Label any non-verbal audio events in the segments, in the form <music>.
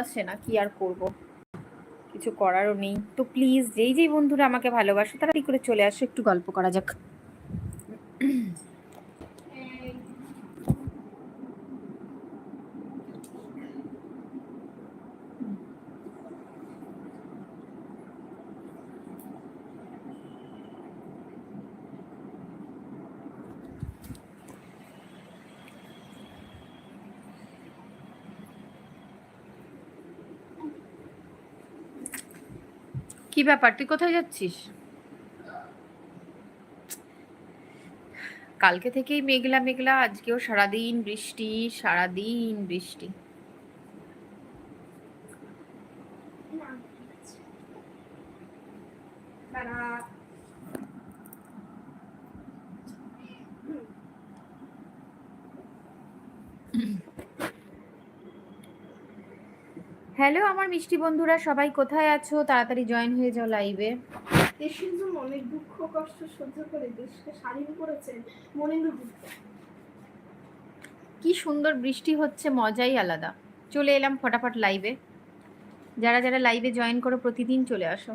আসছে না কি আর করব? কিছু করারও নেই। তো প্লিজ যেই যেই বন্ধুরা আমাকে ভালোবাসো কি করে চলে আসো, একটু গল্প করা যাক। কি ব্যাপার? তুই কোথায় যাচ্ছিস? কালকে থেকেই মেঘলা মেঘলা আজকেও সারাদিন বৃষ্টি সারাদিন বৃষ্টি। হ্যালো আমার মিষ্টি বন্ধুরা সবাই কোথায় আছো? তাড়াতাড়ি জয়েন হয়ে যাও লাইভে দেশের জন্য অনেক দুঃখ কষ্ট সহ্য করে দেশকে স্বাধীন করেছেন মনিন্দু গুপ্ত। কি সুন্দর বৃষ্টি হচ্ছে মজাই আলাদা। চলে এলাম ফটাফট লাইভে যারা যারা লাইভে জয়েন করো প্রতিদিন চলে আসো।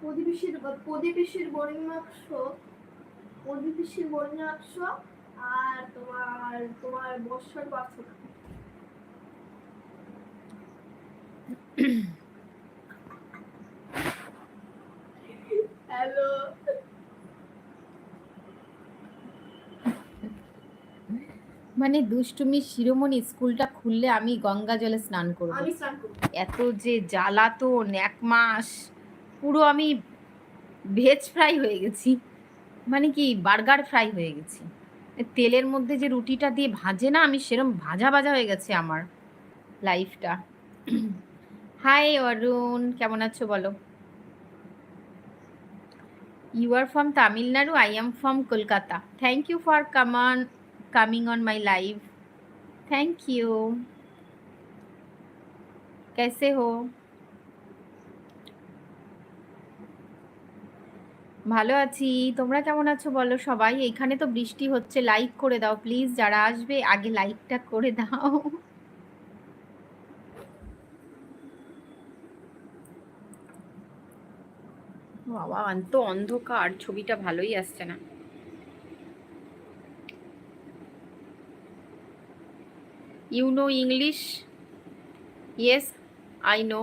প্রদীপিসির প্রদীপিসির আর তোমার তোমার হ্যালো মানে দুষ্টুমি শিরোমণি স্কুলটা খুললে আমি গঙ্গা জলে স্নান করব। করব। এত যে জ্বালাতন এক মাস পুরো আমি ভেজ ফ্রাই হয়ে গেছি। মানে কি বার্গার ফ্রাই হয়ে গেছি এ তেলের মধ্যে যে রুটিটা দিয়ে ভাজে না আমি সেরম ভাজা ভাজা হয়ে গেছে আমার লাইফটা হাই অরুণ কেমন আছো বলো you are from Tamil Nadu I am from Kolkata thank you for coming coming on my live thank you कैसे हो ভালো আছি। তোমরা কেমন আছো বলো সবাই? এখানে তো বৃষ্টি হচ্ছে লাইক করে দাও প্লিজ যারা আসবে আগে লাইকটা করে দাও। বাবা তো অন্ধকার, ছবিটা ভালোই আসছে না। You know English yes I know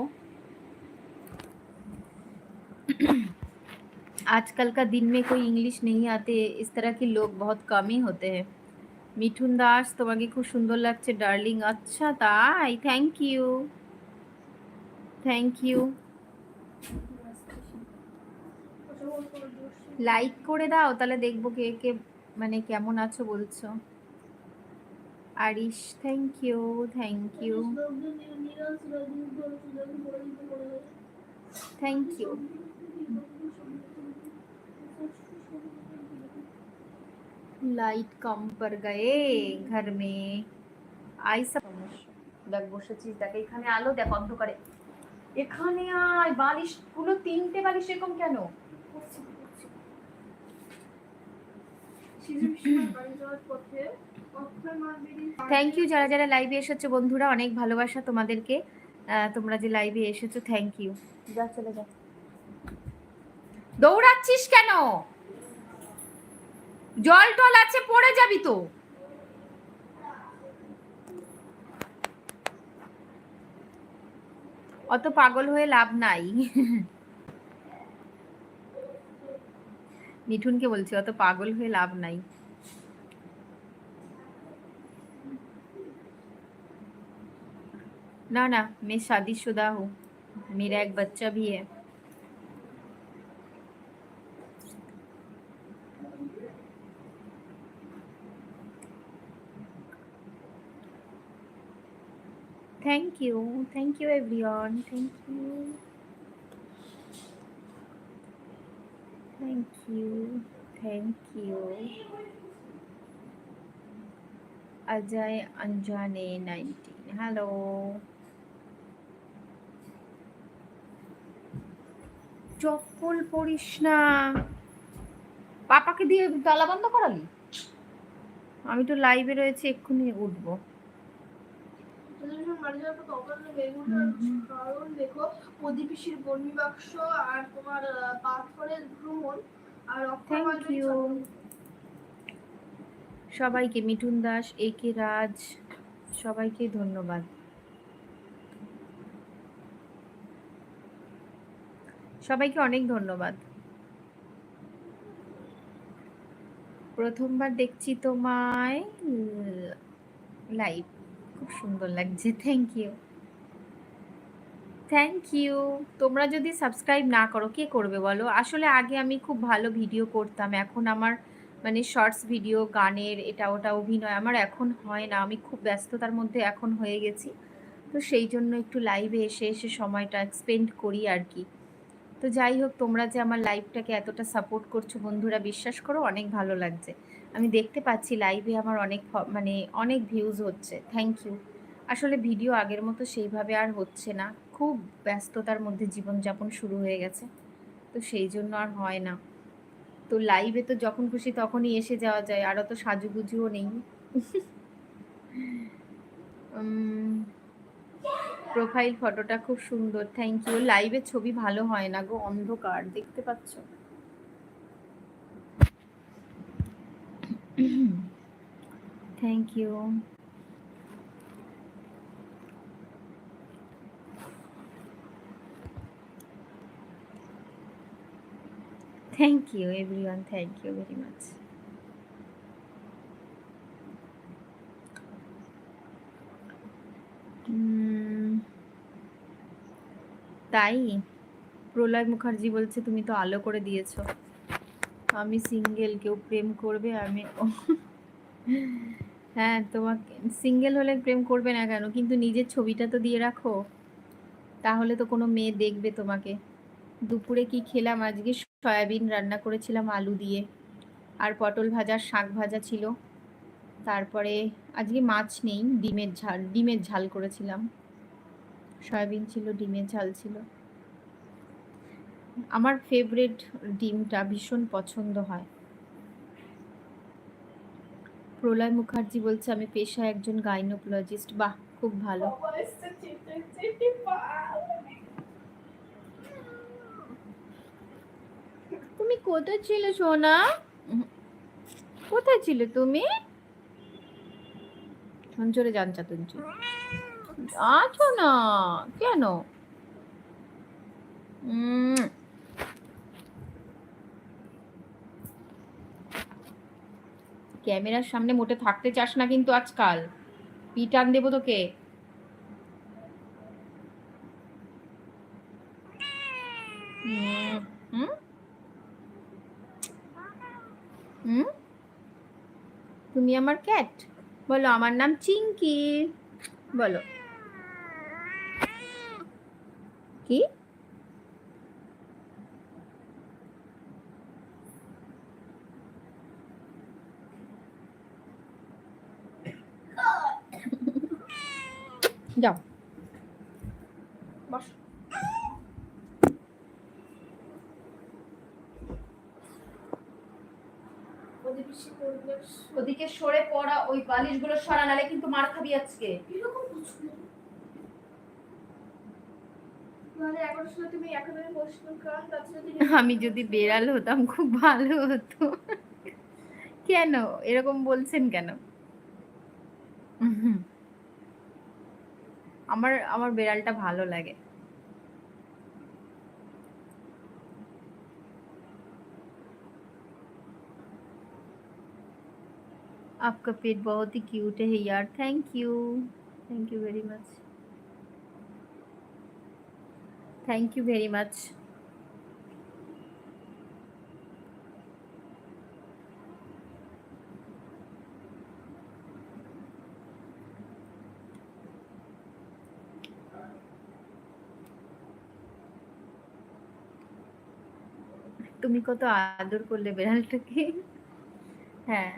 आजकल का दिन में कोई इंग्लिश नहीं आते इस तरह के लोग बहुत कम ही होते हैं মিঠুন দাস তোমাকে খুব সুন্দর লাগছে ডার্লিং আচ্ছা তাই thank you thank you like করে দাও তাহলে দেখবো কে কে মানে কেমন আছো বলছো Arish thank you thank you thank you light কম পর গয়ে ঘর মে আই সব দেখ বসেছিস দেখ এখানে আলো দেখ অন্ধকারে। এখানে আয় বালিশগুলো তিনটে বালিশ এরকম কেন? থ্যাংক ইউ যারা যারা লাইভে এসেছ বন্ধুরা অনেক ভালোবাসা তোমাদেরকে। আহ, তোমরা যে লাইভে এসেছ থ্যাংক ইউ যা চলে যা। দৌড়াচ্ছিস কেন? জল টল আছে পড়ে যাবি তো অত পাগল হয়ে লাভ নাই মিঠুনকে বলছি অত পাগল হয়ে লাভ নাই ना ना मैं शादीशुदा हूँ मेरा एक बच्चा भी है thank you thank you everyone thank you thank you thank you Ajay অঞ্জনে nineteen hello চপ্পল পরিস না। পাপাকে দিয়ে তালা বন্ধ করালি? আমি তো লাইভে রয়েছে এক্ষুনি উঠবো। কারণ দেখো প্রদীপিসির বাক্স আর তোমার পাথরের ভ্রমণ আর। সবাইকে মিঠুন দাস এ কে রাজ সবাইকে ধন্যবাদ। সবাইকে অনেক ধন্যবাদ। প্রথমবার দেখছি তোমায় লাইভ খুব সুন্দর লাগছে। থ্যাংক ইউ থ্যাংক ইউ তোমরা যদি সাবস্ক্রাইব না করো, কে করবে বলো? আসলে আগে আমি খুব ভালো ভিডিও করতাম। এখন আমার মানে শর্টস ভিডিও গানের এটা ওটা অভিনয় আমার এখন হয় না। আমি খুব ব্যস্ততার মধ্যে এখন হয়ে গেছি। তো সেই জন্য একটু লাইভে এসে এসে সময়টা স্পেন্ড করি আর কি। তো যাই হোক, তোমরা যে আমার লাইভটাকে এতটা সাপোর্ট করছ, বন্ধুরা বিশ্বাস করো, অনেক ভালো লাগছে। আমি দেখতে পাচ্ছি লাইভে আমার অনেক মানে অনেক ভিউজ হচ্ছে। থ্যাংক ইউ আসলে ভিডিও আগের মতো সেইভাবে আর হচ্ছে না। খুব ব্যস্ততার মধ্যে জীবনযাপন শুরু হয়ে গেছে। তো সেই জন্য আর হয় না। তো লাইভে তো যখন খুশি তখনই এসে যাওয়া যায়। আরও তো সাজুগুজুও নেই। <laughs> প্রোফাইল ফটোটা খুব সুন্দর থ্যাংক ইউ লাইভে ছবি ভালো হয় না গো, অন্ধকার, দেখতে পাচ্ছ thank you thank you everyone. Thank you very much. তাই? প্রলয় মুখার্জি বলছে, তুমি তো আলো করে দিয়েছ। আমি সিঙ্গেল কেউ প্রেম করবে? আমি <laughs> হ্যাঁ তোমাকে সিঙ্গেল হলে প্রেম করবে না কেন? কিন্তু নিজের ছবিটা তো দিয়ে রাখো। তাহলে তো কোনো মেয়ে দেখবে তোমাকে। দুপুরে কি খেলাম? আজকে সয়াবিন রান্না করেছিলাম আলু দিয়ে। আর পটল ভাজা, শাক ভাজা ছিল। তারপরে আজকে মাছ নেই, ডিমের ঝাল ডিমের ঝাল করেছিলাম। সয়াবিন ছিল, ডিমের ঝাল ছিল। আমার ফেভারিট ডিমটা ভীষণ পছন্দ হয়। প্রলয় মুখার্জি বলছে, আমি পেশায় একজন গাইনোকোলজিস্ট বাহ, খুব ভালো। তুমি কোথায় ছিলে, সোনা? কোথায় ছিলে তুমি? যান চাতুঞ্চি আছো না? কেন। ক্যামেরার সামনে মোটে থাকতে চাস না কিন্তু আজকাল। পিটান দেবো তোকে। তুমি আমার ক্যাট? বলো, আমার নাম চিঙ্কি। বলো। কি? যাও। বস। ওদিকে সরে পড়া ওই বালিশগুলো সরা নালে কিন্তু মার খাবি আজকে। এরকম কিছু নেই। মানে এগারোটার সময় তুমি একেবারে বসল কারণ তাছাড়া তুমি <laughs> আমি যদি বেড়াল হতাম খুব ভালো হতো কেন এরকম বলছেন কেন উহুম। আমার আমার বেড়ালটা ভালো লাগে आपका पेट बहुत ही क्यूट है यार thank you thank you very much thank you very much তুমি কত আদর করলে বেড়ালটাকে? হ্যাঁ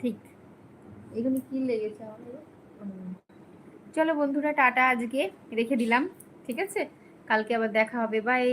ঠিক। এখানে কি লেগেছে আমাদের? চলো বন্ধুরা, টাটা আজকে। রেখে দিলাম, ঠিক আছে? কালকে আবার দেখা হবে বাই